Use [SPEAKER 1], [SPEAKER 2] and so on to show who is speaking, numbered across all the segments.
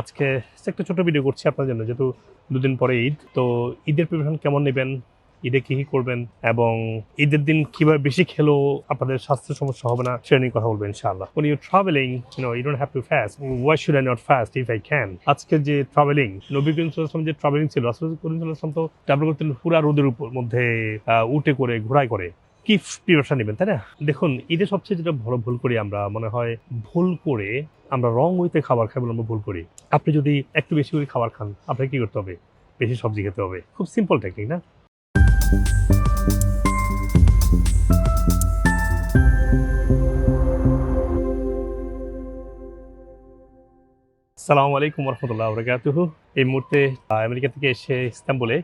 [SPEAKER 1] আজকে একটা ছোট ভিডিও করছি আপনার জন্য, যেহেতু দুদিন পরে ঈদ, তো ঈদের প্রিপারেশন কেমন নেবেন, ঈদে কী কী করবেন, এবং ঈদের দিন কীভাবে বেশি খেলেও আপনাদের স্বাস্থ্য সমস্যা হবে না সেটা নিয়ে কথা বলবেন ইনশাআল্লাহ। When you're traveling, you know, you don't have to fast. Why should I not fast if আজকে যে ট্রাভেলিং নবী যে ট্রাভেলিং ছিল, রাসূল তো ট্রাভেল করতেন পুরা রোদের উপর, মধ্যে উঠে করে ঘোড়ায় করে। কি প্রিপারেশন নেবেন, তাই না? দেখুন, ঈদে সবচেয়ে যেটা বড় ভুল করি আমরা, মনে হয় ভুল করে আমরা রং হইতে খাবার খাই বলে আমরা ভুল করি। আপনি যদি একটু বেশি করে খাবার খান, আপনাকে কি করতে হবে? বেশি সবজি খেতে হবে। খুব সিম্পল টেকনিক না? সালামু আলাইকুম রহমতুল্লাহ বরকাতুহু এই মুহূর্তে আমেরিকা থেকে এসে ইস্তাম্বুলে,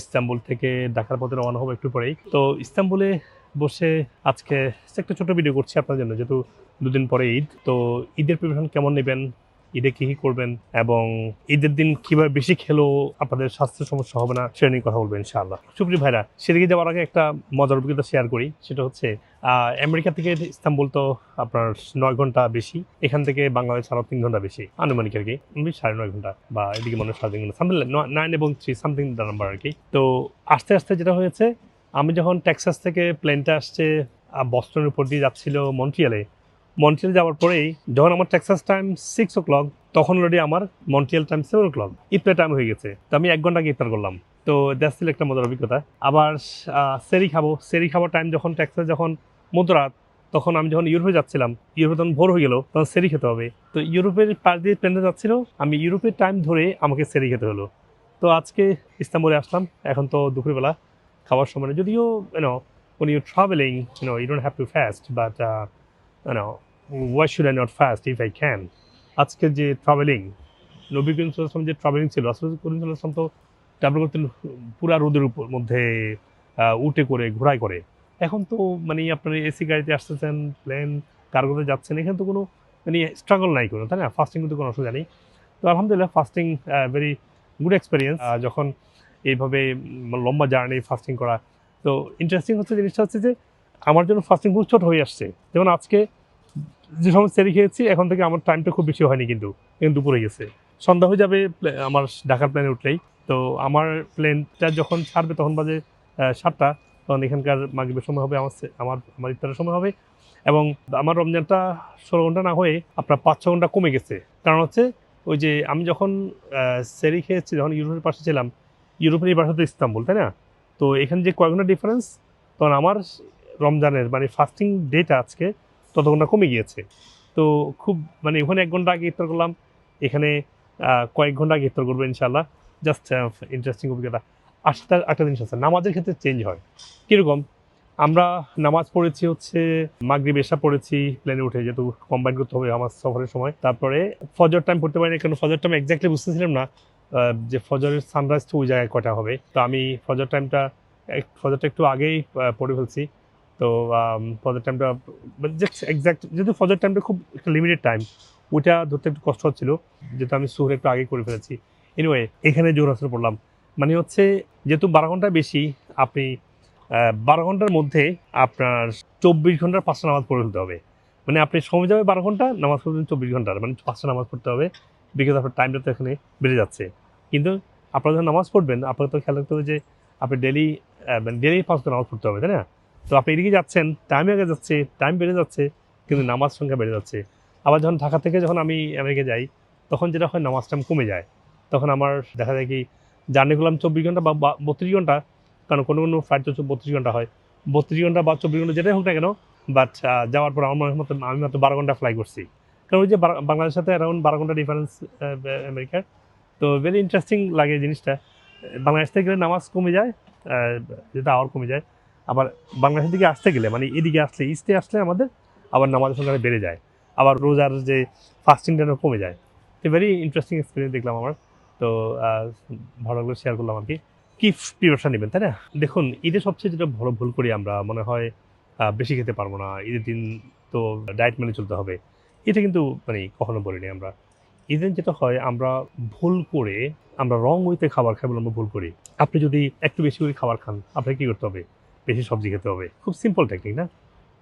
[SPEAKER 1] ইস্তাম্বুল থেকে ঢাকার পথে রওনা হব একটু পরেই। তো ইস্তাম্বুলে বসে আজকে একটা ছোট ভিডিও করছি আপনার জন্য, যেহেতু দুদিন পরে ঈদ, তো ঈদের প্রিপারেশন কেমন নেবেন, ঈদে কী কি করবেন, এবং ঈদের দিন কীভাবে বেশি খেলেও আপনাদের স্বাস্থ্য সমস্যা হবে না, সেটা নিয়ে কথা বলবেন ইনশাআল্লাহ। সুপ্রিয় ভাইরা, সেদিকে যাওয়ার আগে একটা মজার অভিজ্ঞতা শেয়ার করি, সেটা হচ্ছে আমেরিকা থেকে ইস্তাম্বুল তো আপনার নয় ঘণ্টা বেশি, এখান থেকে বাংলাদেশ আরও তিন ঘণ্টা বেশি, আনুমানিক আর কি সাড়ে নয় ঘণ্টা, বা এদিকে মনে হয় সাড়ে তিন ঘণ্টা সামথিং নাইন এবং থ্রি সামথিং দ্য নাম্বার আর কি। তো আস্তে আস্তে যেটা হয়েছে আমি যখন টেক্সাস থেকে প্লেনটা আসছে বস্টনের উপর দিয়ে যাচ্ছিল মন্ট্রিয়ালে। মন্ট্রিয়াল যাওয়ার পরেই যখন আমার Texas time six o'clock তখন অলরেডি আমার Montreal time seven o'clock ইফতার টাইম হয়ে গেছে। তো আমি এক ঘণ্টা আগে ইফতার করলাম। তো দ্যাটস ছিল একটা মজার অভিজ্ঞতা। আবার সেরি খাব। সেরি খাবার টাইম যখন টেক্সাস যখন মধ্যরাত, তখন আমি যখন ইউরোপে যাচ্ছিলাম, ইউরোপে তখন ভোর হয়ে গেল, তখন সেরি খেতে হবে। তো ইউরোপের পাশ দিয়ে প্লেনে যাচ্ছিল, আমি ইউরোপের টাইম ধরে আমাকে সেরি খেতে হলো। তো আজকে ইস্তাম্বুলে আসলাম। এখন তো দুপুরবেলা। খাবার সময় যদিও you know when you're traveling, you know, you don't have to fast, but why should I not fast if I can? আজকে যে ট্রাভেলিং নবী করিম ওয়াসাল্লাম যে ট্রাভেলিং ছিল, রাসূল করিম ওয়াসাল্লাম তো ট্রাভেল করতেন পুরা রোদের উপর, মধ্যে উঠে করে ঘোড়ায় করে। এখন তো মানে আপনার এসি গাড়িতে আসতেছেন প্লেন কার্গোতে যাচ্ছেন, এখানে তো কোনো মানে স্ট্রাগল নাই কোনো, তাই না? ফাস্টিং কিন্তু কোনো অসুবিধা নেই। তো আলহামদুলিল্লাহ ফাস্টিং ভেরি গুড এক্সপিরিয়েন্স যখন এইভাবে লম্বা জার্নি ফাস্টিং করা। তো ইন্টারেস্টিং হচ্ছে জিনিসটা হচ্ছে যে, আমার জন্য ফাস্টিং খুব ছোট হয়ে আসছে। যেমন আজকে যে সময় সেরি খেয়েছি, এখন থেকে আমার টাইমটা খুব বেশি হয়নি কিন্তু এখন দুপুরে গেছে। সন্ধ্যা হয়ে যাবে আমার ঢাকার প্লেনে উঠলেই। তো আমার প্লেনটা যখন ছাড়বে, তখন বাজে সাতটা, তখন এখানকার মাগরিবের সময় হবে, আমার আমার আমার ইফতারের সময় হবে। এবং আমার রমজানটা ষোলো ঘণ্টা না হয়ে আপনার পাঁচ, ছ ঘণ্টা কমে গেছে। কারণ হচ্ছে, ওই যে আমি যখন সেরি খেয়েছি, যখন ইউরোপের পাশে ছিলাম ইউরোপের এই পাশে তো ইস্তাম্বুল, তাই না? তো এখানে যে কয়েক ঘণ্টা ডিফারেন্স তখন আমার রমজানের মানে ফাস্টিং ডেটা আজকে তত ঘণ্টা কমে গিয়েছে। তো খুব মানে ওখানে এক ঘণ্টা আগে ইফতার করলাম, এখানে কয়েক ঘণ্টা আগে ইফতার করব ইনশাল্লাহ জাস্ট ইন্টারেস্টিং অভিজ্ঞতা। আটটা একটা জিনিস আছে। নামাজের ক্ষেত্রে চেঞ্জ হয়। কীরকম? আমরা নামাজ পড়েছি হচ্ছে, মাগরিব এসা পড়েছি প্লেনে উঠে যেহেতু কম্বাইন করতে হবে আমার সফরের সময়। তারপরে ফজর টাইম পড়তে পারিনি কারণ ফজর টাইম এক্স্যাক্টলি বুঝতেছিলাম না। যে ফজরের সানরাইজ তো ওই জায়গায় কটা হবে। তো আমি ফজর টাইমটা ফজরটা একটু আগেই পড়ে ফেলছি। তো ফজর টাইমটা জাস্ট এক্স্যাক্ট যেহেতু ফজর টাইমটা খুব একটা লিমিটেড টাইম ওইটা ধরতে একটু কষ্ট হচ্ছিল, যেহেতু আমি সুর একটু আগেই করে ফেলেছি। এনিওয়ে এখানে জোর পড়লাম। মানে হচ্ছে, যেহেতু বারো ঘণ্টা বেশি, আপনি বারো ঘণ্টার মধ্যে আপনার চব্বিশ ঘণ্টার পাঁচটা নামাজ পড়ে ফেলতে হবে। মানে আপনি সময় যাবে বারো ঘণ্টা, নামাজ পড়বেন চব্বিশ ঘণ্টার। মানে পাঁচটা নামাজ পড়তে হবে বিকজ আপনার টাইমটা তো এখানে বেড়ে যাচ্ছে। কিন্তু আপনারা যখন নামাজ পড়বেন আপনাকে তো খেয়াল রাখতে হবে যে আপনি ডেলি মানে ডেলি পাঁচটা নামাজ পড়তে হবে, তাই না? তো আপনি এদিকে যাচ্ছেন টাইম আগে যাচ্ছে টাইম বেড়ে যাচ্ছে, কিন্তু নামাজ সংখ্যা বেড়ে যাচ্ছে। আবার যখন ঢাকা থেকে যখন আমি আমেরিকা যাই, তখন যেটা হয় নামাজ টাইম কমে যায়। তখন আমার দেখা যায় কি জার্নি করলাম চব্বিশ ঘণ্টা বা বত্রিশ ঘণ্টা, কারণ কোনো কোনো ফ্লাইট তো বত্রিশ ঘণ্টা হয়। বত্রিশ ঘণ্টা বা চব্বিশ ঘণ্টা যেটাই হোক না কেন বাট যাওয়ার পর আমার মতো, আমি মাত্র বারো ঘণ্টা ফ্লাই করছি। কারণ ওই যে বাংলাদেশের সাথে অ্যারাউন্ড বারো ঘণ্টা ডিফারেন্স আমেরিকার তো ভেরি ইন্টারেস্টিং লাগে জিনিসটা। বাংলাদেশ থেকে গেলে নামাজ কমে যায় যেটা আওয়ার কমে যায়। আবার বাংলাদেশের দিকে আসতে গেলে মানে এদিকে আসলে ইস্টে আসলে আমাদের আবার নামাজের সংখ্যা বেড়ে যায়। আবার রোজার যে ফাস্টিংটা কমে যায়। তো ভেরি ইন্টারেস্টিং এক্সপিরিয়েন্স দেখলাম আমার। তো ভালো লাগল শেয়ার করলাম আর কি। কি প্রিপারেশন নেবেন, তাই না? দেখুন, ঈদে সবচেয়ে যেটা বড় ভুল করি আমরা, মনে হয় বেশি খেতে পারব না। ঈদের দিন তো ডায়েট মেনে চলতে হবে। এটা কিন্তু মানে কখনো বলিনি আমরা। ঈদের যেটা হয়, আমরা ভুল করে, আমরা রং হইতে খাবার খাই বলে আমরা ভুল করি। আপনি যদি একটু বেশি করে খাবার খান, আপনাকে কী করতে হবে? বেশি সবজি খেতে হবে। খুব সিম্পল টেকনিক না?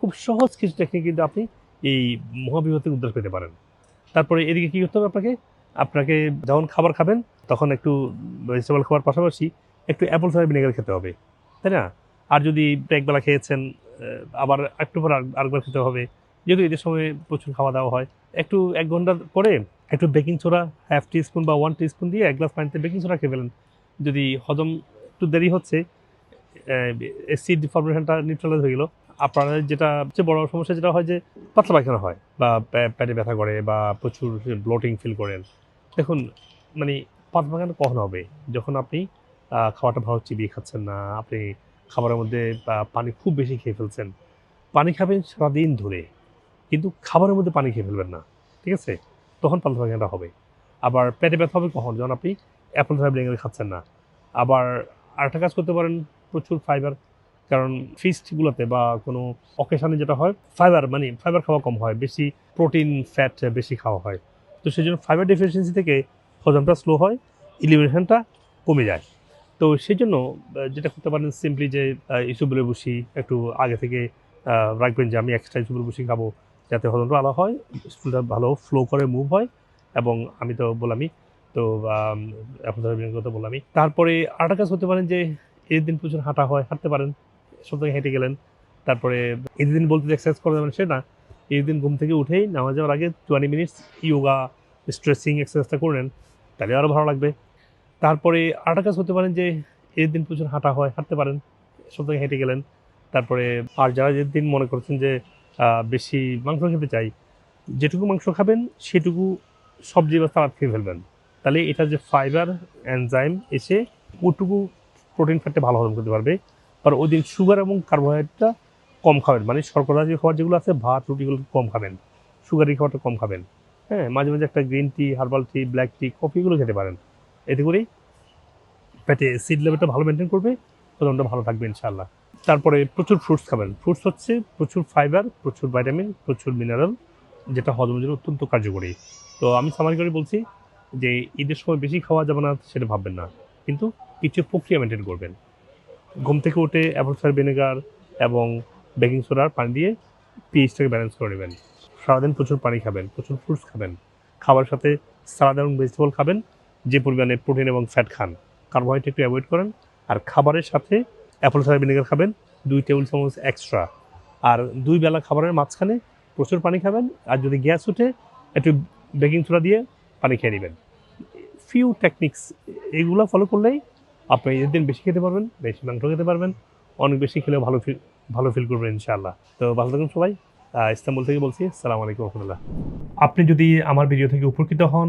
[SPEAKER 1] খুব সহজ কিছু টেকনিক কিন্তু আপনি এই মহাবিপদ থেকে উদ্ধার পেতে পারেন। তারপরে এদিকে কী করতে হবে আপনাকে? আপনাকে যখন খাবার খাবেন, তখন একটু ভেজিটেবল খাবার পাশাপাশি একটু অ্যাপল সাইডার ভিনেগার খেতে হবে। তাই না? আর যদি একবেলা খেয়েছেন আবার একটু পর আর- আরেকবার খেতে হবে। যেহেতু এদের সময় প্রচুর খাওয়া দাওয়া হয়, একটু এক ঘণ্টা পরে একটু baking soda half teaspoon বা ওয়ান টি স্পুন দিয়ে এক গ্লাস পানিতে বেকিং সোডা খেয়ে ফেলেন। যদি হজম একটু দেরি হচ্ছে অ্যাসিড ফর্মেশনটা নিউট্রালাইজ হয়ে গেল। আপনার যেটা সবচেয়ে বড় সমস্যা যেটা হয় যে, পাতলা পায়খানা হয় বা পেটে ব্যথা করে বা প্রচুর ব্লোটিং ফিল করেন। দেখুন মানে পাতলা পায়খানা কখন হবে? যখন আপনি খাবারটা ভালো চিবিয়ে খাচ্ছেন না, আপনি খাবারের মধ্যে পানি খুব বেশি খেয়ে ফেলছেন। পানি খাবেন সারাদিন ধরে, কিন্তু খাবারের মধ্যে পানি খেয়ে ফেলবেন না, ঠিক আছে? তখন পায়খানাটা হবে। আবার পেটে ব্যথা হবে কখন? যখন আপনি অ্যাপল ফাইবার খাচ্ছেন না। আবার আরেকটা কাজ করতে পারেন, প্রচুর ফাইবার কারণ ফিস্টগুলোতে বা কোনো অকেশানে যেটা হয় ফাইবার মানে ফাইবার খাওয়া কম হয়, বেশি প্রোটিন ফ্যাট বেশি খাওয়া হয়। তো সেই জন্য ফাইবার ডেফিসিয়েন্সি থেকে হজমটা স্লো হয় ইলিমিনেশনটা কমে যায়। তো সেই জন্য যেটা করতে পারেন সিম্পলি যে ইসুবুলে বসি, একটু আগে থেকে রাখবেন যে আমি এক্সট্রা ইসুবুলে বসি খাব। যাতে হজমটা ভালো হয়, স্কুলটা ভালো ফ্লো করে মুভ হয়। এবং আমি তো বললামই, তো এখন কথা বললামই। তারপরে আরেকটা কাজ করতে পারেন যে এই দিন প্রচুর হাঁটা হয়, হাঁটতে পারেন। সপ্তাহে হেঁটে গেলেন। তারপরে এই দিন বলতে এক্সারসাইজ করা যাবেন সেটা এই দিন ঘুম থেকে উঠেই নামাজ যাওয়ার আগে টোয়েন্টি মিনিটস ইয়োগা স্ট্রেসিং এক্সারসাইজটা করলেন তাহলে আরও ভালো লাগবে। তারপরে আরেকটা কাজ করতে পারেন যে এই দিন প্রচুর হাঁটা হয়, হাঁটতে পারেন। সপ্তাহে হেঁটে গেলেন। তারপরে আর যারা যেদিন মনে করছেন যে বেশি মাংস খেতে চাই, যেটুকু মাংস খাবেন সেটুকু সবজি বা সালাদ খেয়ে ফেলবেন। তাহলে এটা যে ফাইবার এনজাইম এসে ওটুকু প্রোটিন ফ্যাটটা ভালো হজম করতে পারবে। আর ওই দিন সুগার এবং কার্বোহাইড্রেটটা কম খাবেন মানে শর্করা যে খাবার যেগুলো আছে, ভাত রুটিগুলো কম খাবেন। সুগারি খাবারটা কম খাবেন। হ্যাঁ মাঝে মাঝে একটা green tea herbal tea black tea কফিগুলো খেতে পারেন। এতে করেই পেটে সিড লেভেলটা ভালো মেনটেন করবে ওজনটা ভালো থাকবে ইনশাল্লাহ তারপরে প্রচুর ফ্রুটস খাবেন। ফ্রুটস হচ্ছে প্রচুর ফাইবার প্রচুর ভাইটামিন প্রচুর মিনারেল যেটা হজমের জন্য অত্যন্ত কার্যকরী। তো আমি সামারি করে বলছি যে ঈদের সময় বেশি খাওয়া যাবে না সেটা ভাববেন না। কিন্তু কিছু প্রক্রিয়া মেনটেন করবেন। ঘুম থেকে উঠে অ্যাপল সাইডার ভিনেগার এবং বেকিং সোডার পানি দিয়ে পিএইচটাকে ব্যালেন্স করে নেবেন। সারাদিন প্রচুর পানি খাবেন, প্রচুর ফ্রুটস খাবেন। খাবার সাথে সালাদ এবং ভেজিটেবল খাবেন, যে পরিমাণে প্রোটিন এবং ফ্যাট খান। কার্বোহাইড্রেট একটু অ্যাভয়েড করেন। আর খাবারের সাথে অ্যাপল সাইডার ভিনেগার খাবেন, দুই টেবিল চামচ এক্সট্রা আর দুই বেলা খাবারের মাঝখানে প্রচুর পানি খাবেন, আর যদি গ্যাস উঠে একটু বেকিং সোডা দিয়ে পানি খেয়ে নেবেন। ফিউ টেকনিক্স এইগুলো ফলো করলেই আপনি ঈদের দিন বেশি খেতে পারবেন, বেশি মাংস খেতে পারবেন, অনেক বেশি খেলেও ভালো ফিল ভালো ফিল করবেন ইনশাআল্লাহ। তো ভালো থাকুন সবাই ইস্তাম্বুল থেকে বলছি সালাম আলাইকুম রহমতুল্লাহ। আপনি যদি আমার ভিডিও থেকে উপকৃত হন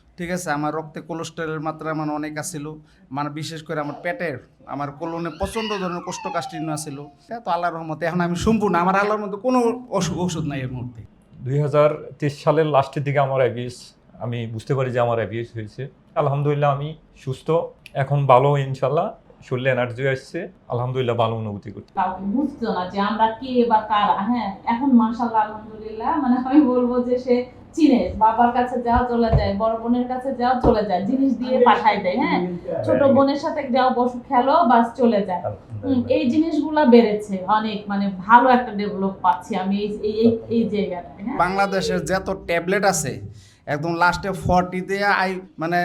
[SPEAKER 2] ঠিক আছে? আমার রক্তে কোলেস্টেরলের মাত্রা মানে অনেক আছিল। মানে বিশেষ করে আমার পেটের আমার কোলনে প্রচণ্ড ধরনের কোষ্ঠকাঠিন্য আছিল। তো আল্লাহর রহমতে। এখন আমি সম্পূর্ণ আমার আল্লাহর মধ্যে কোনো ওষুধ ওষুধ নাই এর মধ্যে
[SPEAKER 3] দুই হাজার তেইশ সালের লাস্টের দিকে আমার অ্যাবিস আমি বুঝতে পারি যে আমার অ্যাবিস হয়েছে। আলহামদুলিল্লাহ আমি সুস্থ এখন ভালো ইনশাল্লাহ শরীরে এনার্জি আসছে। আলহামদুলিল্লাহ ভালো অনুভূতি করছি।
[SPEAKER 4] কাউকে বুঝতো না যে আমরা কে বা কারা। হ্যাঁ এখন মাশাল্লাহ আলহামদুলিল্লাহ। মানে আমি বলব যে সে চিনে বাবার কাছে যাও চলে যায় বড় বোনের কাছে যাও চলে যায় জিনিস দিয়ে পাঠাই দেয় হ্যাঁ? ছোট বোনের সাথে যাও বসু খেলো বাস চলে যায়। এই জিনিসগুলা বেড়েছে অনেক মানে ভালো একটা ডেভেলপ পাচ্ছি আমি এই এই- এই এই জায়গাটায় হ্যাঁ?
[SPEAKER 2] বাংলাদেশের যত ট্যাবলেট আছে একদম লাস্টে ফর্টিতে আই মানে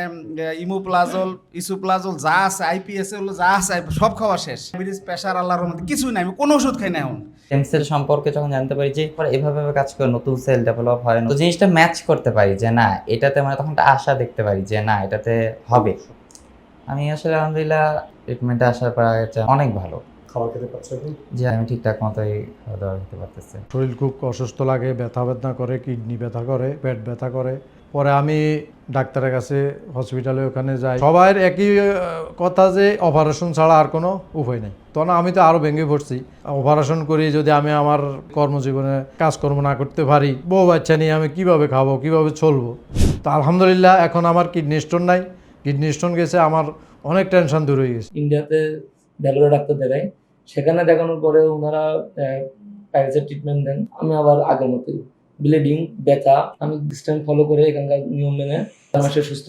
[SPEAKER 2] ইমোপ্লাজল ইসোপ্লাজল যা আছে আইপিএস হলো যা আছে, সব খাওয়া শেষ। ডায়াবেটিস প্রেশার আল্লাহর মধ্যে কিছুই নাই, আমি কোনো ওষুধ খাই না এখন।
[SPEAKER 5] স্টেম সেল সম্পর্কে যখন জানতে পারি যে এভাবে কাজ করে নতুন সেল ডেভেলপ হয় তো জিনিসটা ম্যাচ করতে পারি যে, না, এটাতে মানে তখন আশা দেখতে পারি যে, না, এটাতে হবে। আমি আসলে আলহামদুলিল্লাহ ট্রিটমেন্টে আসার পর অনেক ভালো।
[SPEAKER 6] খাবার খেতে পারছে
[SPEAKER 5] যে আমি ঠিকঠাক মতোই খাওয়া দাওয়া খেতে পারতেছি।
[SPEAKER 6] শরীর খুব অসুস্থ লাগে ব্যথা বেদনা করে কিডনি ব্যথা করে পেট ব্যথা করে। পরে আমি ডাক্তারের কাছে হসপিটালে ওখানে যাই। সবার একই কথা যে অপারেশন ছাড়া আর কোনো উপায় নেই। তখন আমি তো আরও ভেঙে পড়ছি। অপারেশন করি যদি আমি আমার কর্মজীবনে কাজকর্ম না করতে পারি বউ বাচ্চা নিয়ে আমি কীভাবে খাব কীভাবে চলবো? তো আলহামদুলিল্লাহ এখন আমার কিডনি স্টোন নাই। কিডনি স্টোন গেছে আমার অনেক টেনশন দূর হয়ে গেছে।
[SPEAKER 7] ইন্ডিয়াতে ভ্যালুরা ডাক্তার দেখাই সেখানে দেখানোর পরে ওনারা প্রাইভেটের ট্রিটমেন্ট দেন। আমি আবার আগের মতোই। ব্লিডিং ব্যথা, আমি ডিস্টেন্স ফলো করে এখানকার নিয়ম মেনে মানুষের সুস্থ।